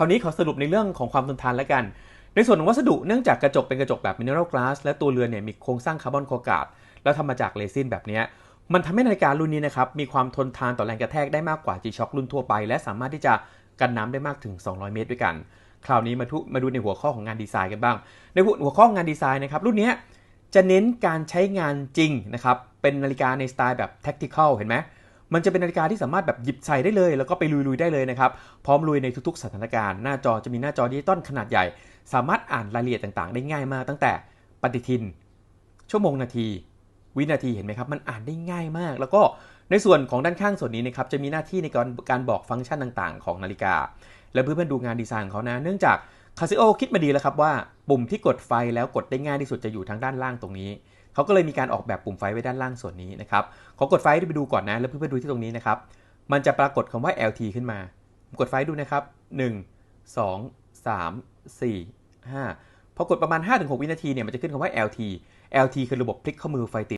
คราวนี้ขอสรุปในเรื่องของความทนทานแล้วกัน ในส่วนของวัสดุเนื่องจากกระจกเป็นกระจกแบบมิเนอรัลกลาสและตัวเรือนเนี่ยมีโครงสร้างคาร์บอนโคกาดแล้วทำมาจากเรซินแบบนี้มันทำให้นาฬิการุ่นนี้นะครับมีความทนทานต่อแรงกระแทกได้มากกว่า G-Shock รุ่นทั่วไป และสามารถที่จะกันน้ำได้มากถึง 200 เมตรด้วยกัน คราวนี้มาทุมาดูในหัวข้อของงานดีไซน์กันบ้าง ในหัวข้องานดีไซน์นะครับรุ่นนี้จะเน้นการใช้งานจริงนะครับเป็นนาฬิกาในสไตล์แบบ tactical เห็นไหม มันจะเป็นนาฬิกาที่สามารถแบบหยิบใส่ได้เลย แล้วก็ไปลุยๆได้เลยนะครับ พร้อมลุยในทุกๆ สถานการณ์ หน้าจอจะมีหน้าจอดิจิตอลขนาดใหญ่ สามารถอ่านรายละเอียดต่างๆ ได้ง่ายมากตั้งแต่ปฏิทิน ชั่วโมงนาที วินาทีเห็นไหมครับ มันอ่านได้ง่ายมาก แล้วก็ในส่วนของด้านข้างส่วนนี้นะครับจะมีหน้าที่ในการการบอกฟังก์ชันต่างๆ ของนาฬิกา แล้วเพื่อนๆดูงานดีไซน์ของเขานะ เนื่องจากคาซิโอคิดมาดีแล้วครับว่า ปุ่มที่กดไฟแล้วกดได้ง่ายที่สุดจะอยู่ทางด้านล่างตรงนี้เขาก็เลยมีการออกแบบปุ่มไฟไว้ด้านล่างส่วนนี้นะครับขอกดไฟไปดูก่อนนะแล้วเพื่อนๆดูที่ตรงนี้นะครับ มันจะปรากฏคำว่า LT ขึ้นมากดไฟดูนะครับ 1 2 3 4 5พอกดประมาณ 5-6 วินาทีเนี่ยมันจะขึ้นคำว่า LT LT คือระบบพลิกข้อมือไฟติด